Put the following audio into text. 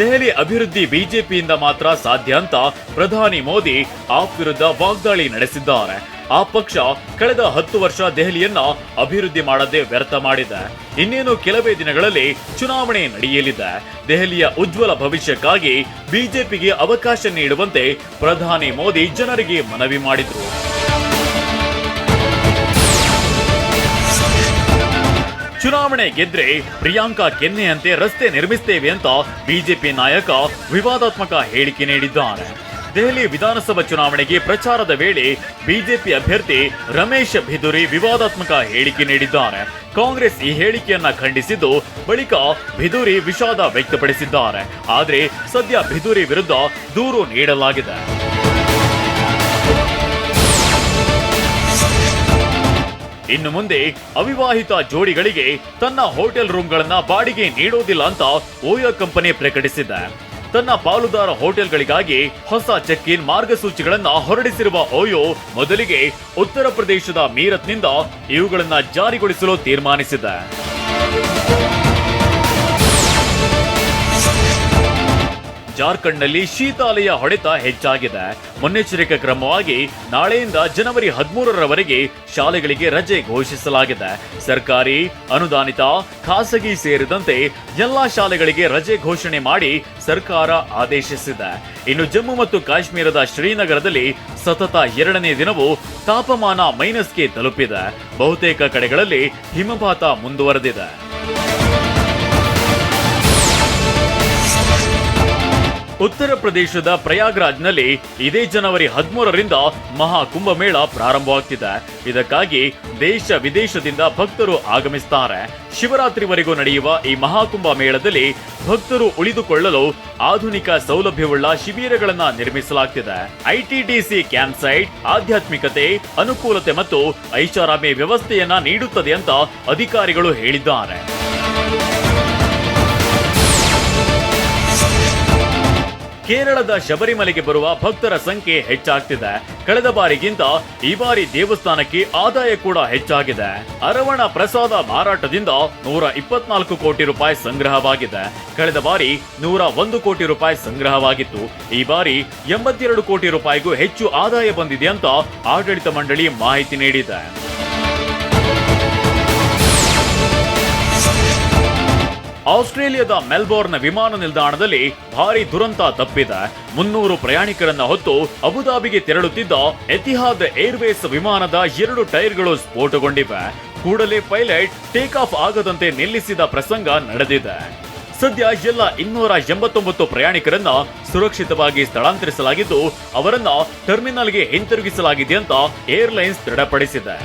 ದೆಹಲಿ ಅಭಿವೃದ್ಧಿ ಬಿಜೆಪಿಯಿಂದ ಮಾತ್ರ ಸಾಧ್ಯ ಅಂತ ಪ್ರಧಾನಿ ಮೋದಿ ಆಪ್ ವಿರುದ್ಧ ವಾಗ್ದಾಳಿ ನಡೆಸಿದ್ದಾರೆ. ಆ ಪಕ್ಷ ಕಳೆದ ಹತ್ತು ವರ್ಷ ದೆಹಲಿಯನ್ನ ಅಭಿವೃದ್ಧಿ ಮಾಡದೆ ವ್ಯರ್ಥ ಮಾಡಿದೆ. ಇನ್ನೇನು ಕೆಲವೇ ದಿನಗಳಲ್ಲಿ ಚುನಾವಣೆ ನಡೆಯಲಿದೆ. ದೆಹಲಿಯ ಉಜ್ವಲ ಭವಿಷ್ಯಕ್ಕಾಗಿ ಬಿಜೆಪಿಗೆ ಅವಕಾಶ ನೀಡುವಂತೆ ಪ್ರಧಾನಿ ಮೋದಿ ಜನರಿಗೆ ಮನವಿ ಮಾಡಿದ್ರು. ಚುನಾವಣೆ ಗೆದ್ರೆ ಪ್ರಿಯಾಂಕಾ ಕೆನ್ನೆಯಂತೆ ರಸ್ತೆ ನಿರ್ಮಿಸುತ್ತೇವೆ ಅಂತ ಬಿಜೆಪಿ ನಾಯಕ ವಿವಾದಾತ್ಮಕ ಹೇಳಿಕೆ ನೀಡಿದ್ದಾರೆ ದೆಹಲಿ ವಿಧಾನಸಭಾ ಚುನಾವಣೆಗೆ ಪ್ರಚಾರದ ವೇಳೆ ಬಿಜೆಪಿ ಅಭ್ಯರ್ಥಿ ರಮೇಶ್ ಭಿದುರಿ ವಿವಾದಾತ್ಮಕ ಹೇಳಿಕೆ ನೀಡಿದ್ದಾರೆ ಕಾಂಗ್ರೆಸ್ ಈ ಹೇಳಿಕೆಯನ್ನ ಖಂಡಿಸಿದ್ದು ಬಳಿಕ ಭಿದುರಿ ವಿಷಾದ ವ್ಯಕ್ತಪಡಿಸಿದ್ದಾರೆ. ಆದರೆ ಸದ್ಯ ಭಿದುರಿ ವಿರುದ್ಧ ದೂರು ನೀಡಲಾಗಿದೆ. ಇನ್ನು ಮುಂದೆ ಅವಿವಾಹಿತ ಜೋಡಿಗಳಿಗೆ ತನ್ನ ಹೋಟೆಲ್ ರೂಮ್ಗಳನ್ನ ಬಾಡಿಗೆ ನೀಡೋದಿಲ್ಲ ಅಂತ ಓಯೋ ಕಂಪನಿ ಪ್ರಕಟಿಸಿದೆ. ತನ್ನ ಪಾಲುದಾರ ಹೋಟೆಲ್ಗಳಿಗಾಗಿ ಹೊಸ ಚೆಕ್ ಇನ್ ಮಾರ್ಗಸೂಚಿಗಳನ್ನ ಹೊರಡಿಸಿರುವ ಓಯೋ ಮೊದಲಿಗೆ ಉತ್ತರ ಪ್ರದೇಶದ ಮೀರತ್ನಿಂದ ಇವುಗಳನ್ನ ಜಾರಿಗೊಳಿಸಲು ತೀರ್ಮಾನಿಸಿದೆ. ಜಾರ್ಖಂಡ್ನಲ್ಲಿ ಶೀತಾಲಯ ಹೊಡೆತ ಹೆಚ್ಚಾಗಿದೆ. ಮುನ್ನೆಚ್ಚರಿಕೆ ಕ್ರಮವಾಗಿ ನಾಳೆಯಿಂದ ಜನವರಿ ಹದಿಮೂರರವರೆಗೆ ಶಾಲೆಗಳಿಗೆ ರಜೆ ಘೋಷಿಸಲಾಗಿದೆ. ಸರ್ಕಾರಿ, ಅನುದಾನಿತ, ಖಾಸಗಿ ಸೇರಿದಂತೆ ಎಲ್ಲಾ ಶಾಲೆಗಳಿಗೆ ರಜೆ ಘೋಷಣೆ ಮಾಡಿ ಸರ್ಕಾರ ಆದೇಶಿಸಿದೆ. ಇನ್ನು ಜಮ್ಮು ಮತ್ತು ಕಾಶ್ಮೀರದ ಶ್ರೀನಗರದಲ್ಲಿ ಸತತ ಎರಡನೇ ದಿನವೂ ತಾಪಮಾನ ಮೈನಸ್ಗೆ ತಲುಪಿದೆ. ಬಹುತೇಕ ಕಡೆಗಳಲ್ಲಿ ಹಿಮಪಾತ ಮುಂದುವರೆದಿದೆ. ಉತ್ತರ ಪ್ರದೇಶದ ಪ್ರಯಾಗ್ರಾಜ್ನಲ್ಲಿ ಇದೇ ಜನವರಿ ಹದಿಮೂರರಿಂದ ಮಹಾ ಕುಂಭಮೇಳ ಪ್ರಾರಂಭವಾಗ್ತಿದೆ. ಇದಕ್ಕಾಗಿ ದೇಶ ವಿದೇಶದಿಂದ ಭಕ್ತರು ಆಗಮಿಸ್ತಾರೆ. ಶಿವರಾತ್ರಿವರೆಗೂ ನಡೆಯುವ ಈ ಮಹಾಕುಂಭ ಮೇಳದಲ್ಲಿ ಭಕ್ತರು ಉಳಿದುಕೊಳ್ಳಲು ಆಧುನಿಕ ಸೌಲಭ್ಯವುಳ್ಳ ಶಿಬಿರಗಳನ್ನು ನಿರ್ಮಿಸಲಾಗ್ತಿದೆ. ಐಟಿಡಿಸಿ ಕ್ಯಾಂಪ್ ಸೈಟ್, ಆಧ್ಯಾತ್ಮಿಕತೆ, ಅನುಕೂಲತೆ ಮತ್ತು ಐಷಾರಾಮಿ ವ್ಯವಸ್ಥೆಯನ್ನ ನೀಡುತ್ತದೆ ಅಂತ ಅಧಿಕಾರಿಗಳು ಹೇಳಿದ್ದಾರೆ. ಕೇರಳದ ಶಬರಿಮಲೆಗೆ ಬರುವ ಭಕ್ತರ ಸಂಖ್ಯೆ ಹೆಚ್ಚಾಗ್ತಿದೆ. ಕಳೆದ ಬಾರಿಗಿಂತ ಈ ಬಾರಿ ದೇವಸ್ಥಾನಕ್ಕೆ ಆದಾಯ ಕೂಡ ಹೆಚ್ಚಾಗಿದೆ. ಅರವಣ ಪ್ರಸಾದ ಮಾರಾಟದಿಂದ ನೂರ ಇಪ್ಪತ್ನಾಲ್ಕು ಕೋಟಿ ರೂಪಾಯಿ ಸಂಗ್ರಹವಾಗಿದೆ. ಕಳೆದ ಬಾರಿ ನೂರ ಒಂದು ಕೋಟಿ ರೂಪಾಯಿ ಸಂಗ್ರಹವಾಗಿತ್ತು. ಈ ಬಾರಿ ಎಂಬತ್ತೆರಡು ಕೋಟಿ ರೂಪಾಯಿಗೂ ಹೆಚ್ಚು ಆದಾಯ ಬಂದಿದೆ ಅಂತ ಆಡಳಿತ ಮಂಡಳಿ ಮಾಹಿತಿ ನೀಡಿದೆ. ಆಸ್ಟ್ರೇಲಿಯಾದ ಮೆಲ್ಬೋರ್ನ್ ವಿಮಾನ ನಿಲ್ದಾಣದಲ್ಲಿ ಭಾರಿ ದುರಂತ ತಪ್ಪಿದೆ. ಮುನ್ನೂರು ಪ್ರಯಾಣಿಕರನ್ನ ಹೊತ್ತು ಅಬುದಾಬಿಗೆ ತೆರಳುತ್ತಿದ್ದ ಎತಿಹಾದ್ ಏರ್ವೇಸ್ ವಿಮಾನದ ಎರಡು ಟೈರ್ಗಳು ಸ್ಫೋಟಗೊಂಡಿವೆ. ಕೂಡಲೇ ಪೈಲಟ್ ಟೇಕ್ ಆಫ್ ಆಗದಂತೆ ನಿಲ್ಲಿಸಿದ ಪ್ರಸಂಗ ನಡೆದಿದೆ. ಸದ್ಯ ಎಲ್ಲ ಇನ್ನೂರ ಎಂಬತ್ತೊಂಬತ್ತು ಪ್ರಯಾಣಿಕರನ್ನ ಸುರಕ್ಷಿತವಾಗಿ ಸ್ಥಳಾಂತರಿಸಲಾಗಿದ್ದು, ಅವರನ್ನ ಟರ್ಮಿನಲ್ಗೆ ಹಿಂತಿರುಗಿಸಲಾಗಿದೆ ಅಂತ ಏರ್ಲೈನ್ಸ್ ದೃಢಪಡಿಸಿದೆ.